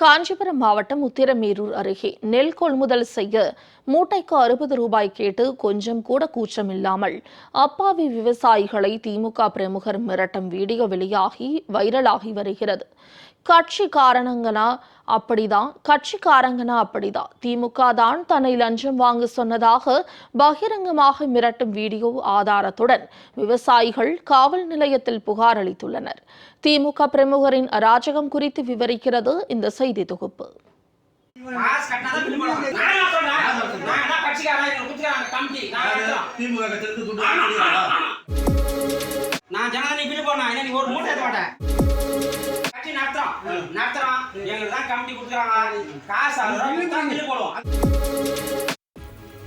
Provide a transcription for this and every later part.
காஞ்சிபுரம் மாவட்டம் உத்திரமேரூர் அருகே நெல் கொள்முதல் செய்ய மூட்டைக்கு அறுபது ரூபாய் கேட்டு கொஞ்சம் கூட கூச்சம் இல்லாமல் அப்பாவி விவசாயிகளை திமுக பிரமுகர் மிரட்டும் வீடியோ வெளியாகி வைரலாகி வருகிறது. கட்சி காரணங்கனா அப்படிதான் கட்சிக்காரங்கனா அப்படிதான். திமுக தான் தன்னை லஞ்சம் வாங்க சொன்னதாக பகிரங்கமாக மிரட்டும் வீடியோ ஆதாரத்துடன் விவசாயிகள் காவல் நிலையத்தில் புகார் அளித்துள்ளனர். திமுக பிரமுகரின் அராஜகம் குறித்து விவரிக்கிறது இந்த செய்தி தொகுப்பு. நான் கட்சிக்காரன், குத்துறாங்க, கமிட்டி. திமுக கட்சியிலிருந்து துண்டு? நான் ஜனதனி பில்லு போடணும். என்ன நீ ஒரு மூட்டை மாட்டே. கட்சி நடத்துறோம். நடத்துறோம். எங்களுக்கு தான் கமிட்டி கொடுக்குறாங்க. காசு பில்லு போடுவோம்.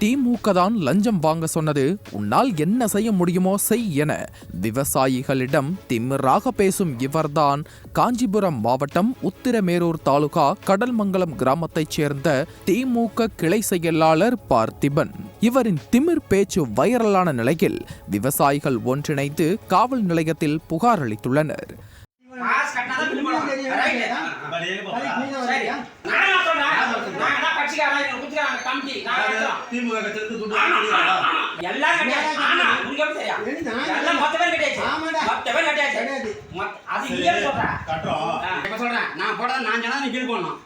திமுக தான் லஞ்சம் வாங்க சொன்னது. உன்னால் என்ன செய்ய முடியுமோ செய் என விவசாயிகளிடம் திமிராக பேசும் இவர்தான். காஞ்சிபுரம் மாவட்டம் உத்திரமேரூர் தாலுகா கடல்மங்கலம் கிராமத்தைச் சேர்ந்த திமுக கிளை செயலாளர் பார்த்திபன். இவரின் திமிர் பேச்சு வைரலான நிலையில் விவசாயிகள் ஒன்றிணைந்து காவல் நிலையத்தில் புகார் அளித்துள்ளனர் காசு கட்டினாதான் பில்லு போடுவாங்க. ரைட்டு. பட் எங்க பாப்பா? சரி. நான் என்ன சொல்றேன்? நான் என்ன கட்சிக்காரன், எங்களை குத்துறாங்க, கமிட்டி. நான் நடத்துறோம். திமுக கட்சியிலிருந்து துண்டு? எல்லாம் எப்படி தெரியும்? எல்லாம் மொத்த பேர் கட்டியாச்சு. மொத்த பேர் கட்டியாச்சு. மொத்த- அது சொல்றேன். கட்டுறோம். ஆ, இப்ப சொல்றேன். நான் போடுறது நான் ஜனதனி பில் போடணும்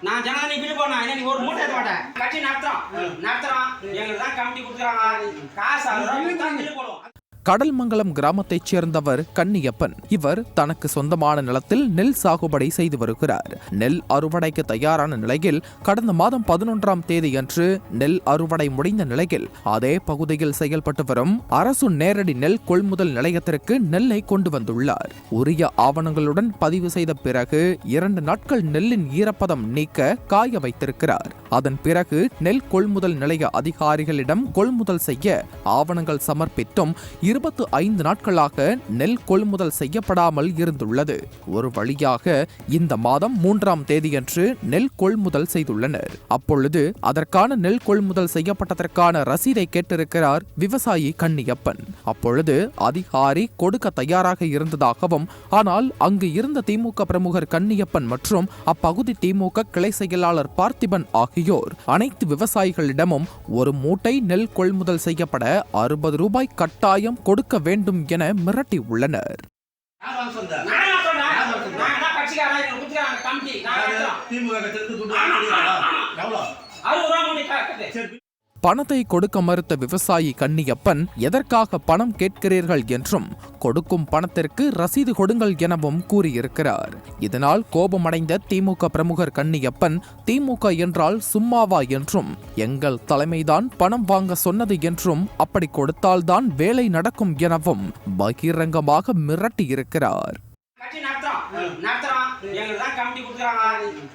நான். ஜனதனி பில் போடணும் என்ன நீ ஒரு மூட்டை ஏத்த மாட்டேன். கட்சி நடத்துறோம். நடத்துறோம். எங்களுக்கு தான் கொடுக்குறாங்க. காசு கொடுத்தா பில்லு போடுவோம் கடல்மங்கலம் கிராமத்தைச் சேர்ந்தவர் கன்னியப்பன். இவர் தனக்கு சொந்தமான நிலத்தில் நெல் சாகுபடி செய்து வருகிறார். நெல் அறுவடைக்கு தயாரான நிலையில் கடந்த மாதம் பதினொன்றாம் தேதியன்று நெல் அறுவடை முடிந்த நிலையில் அதே பகுதியில் செயல்பட்டு வரும் அரசு நேரடி நெல் கொள்முதல் நிலையத்திற்கு நெல்லை கொண்டு வந்துள்ளார். உரிய ஆவணங்களுடன் பதிவு செய்த பிறகு இரண்டு நாட்கள் நெல்லின் ஈரப்பதம் நீக்க காய வைத்திருக்கிறார். அதன் பிறகு நெல் கொள்முதல் நிலைய அதிகாரிகளிடம் கொள்முதல் செய்ய ஆவணங்கள் சமர்ப்பித்தும் இருபத்து ஐந்து நாட்களாக நெல் கொள்முதல் செய்யப்படாமல் இருந்துள்ளது. ஒரு வழியாக இந்த மாதம் மூன்றாம் தேதியன்று நெல் கொள்முதல் செய்துள்ளனர். அப்பொழுது அதற்கான நெல் கொள்முதல் செய்யப்பட்டதற்கான ரசீதை கேட்டிருக்கிறார் விவசாயி கன்னியப்பன். அப்பொழுது அதிகாரி கொடுக்க தயாராக இருந்ததாகவும் ஆனால் அங்கு இருந்த திமுக பிரமுகர் கன்னியப்பன் மற்றும் அப்பகுதி திமுக கிளை செயலாளர் பார்த்திபன் ஆகியோர் அனைத்து விவசாயிகளிடமும் ஒரு மூட்டை நெல் கொள்முதல் செய்யப்பட அறுபது ரூபாய் கட்டாயம் கொடுக்க வேண்டும் என மிரட்டி உள்ளனர். திமுக பணத்தை கொடுக்க மறுத்த விவசாயி கன்னியப்பன் எதற்காக பணம் கேட்கிறீர்கள் என்றும் கொடுக்கும் பணத்திற்கு ரசீது கொடுங்கள் எனவும் கூறியிருக்கிறார். இதனால் கோபமடைந்த திமுக பிரமுகர் கன்னியப்பன் திமுக என்றால் சும்மாவா என்றும் எங்கள் தலைமைதான் பணம் வாங்க சொன்னது என்றும் அப்படி கொடுத்தால்தான் வேலை நடக்கும் எனவும் பகிரங்கமாக மிரட்டியிருக்கிறார். நடத்துறோம் நடத்துறோம் எங்களுக்கு தான் கமிட்டி கொடுக்குறாங்க.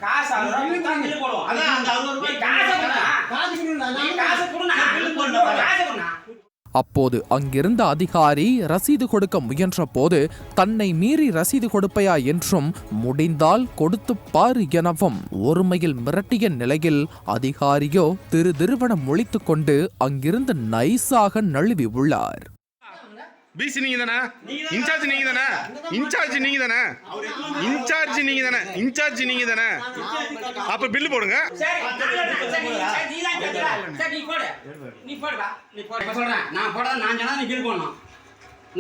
காசு அறுபது ரூபா கொடுத்தா பில்லு போடுவோம். அதான் அந்த அறுபது நீ ரூபாய் காசு கொடுண்ணா. நீ காசு கொடுண்ணா. காசு கொடுண்ணா. அப்போது அங்கிருந்த அதிகாரி ரசீது கொடுக்க முயன்ற போது தன்னை மீறி ரசீது கொடுப்பையா என்றும் முடிந்தால் கொடுத்து பாரு எனவும் ஒருமையில் மிரட்டிய நிலையில் அதிகாரியோ திரு திருவன முழித்துக் கொண்டு அங்கிருந்து நைஸாக நழுவி உள்ளார். பிசி நீங்க தானே இன்சார்ஜ் நீங்க தானே இன்சார்ஜ் நீங்க தானே இன்சார்ஜ் நீங்க? தானே இன்சார்ஜ் நீங்க தானே அப்ப பில்லு போடுங்க. சரி, சரி, சரி, நீ தான் கேட்கல. சரி, நீ போடு. நீ போடுப்பா. நீ போடு. இப்ப சொல்றேன், நான் போடுறது நான் ஜனதனி பில் போடணும்.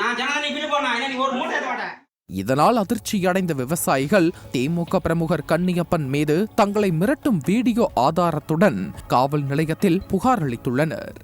நான் ஜனதனி பில் போடணும். என்ன நீ ஒரு மூட்டை ஏத்த மாட்டே. இதனால் அதிர்ச்சியடைந்த விவசாயிகள் திமுக பிரமுகர் கன்னியப்பன் மீது தங்களை மிரட்டும் வீடியோ ஆதாரத்துடன் காவல் நிலையத்தில் புகார் அளித்துள்ளனர்.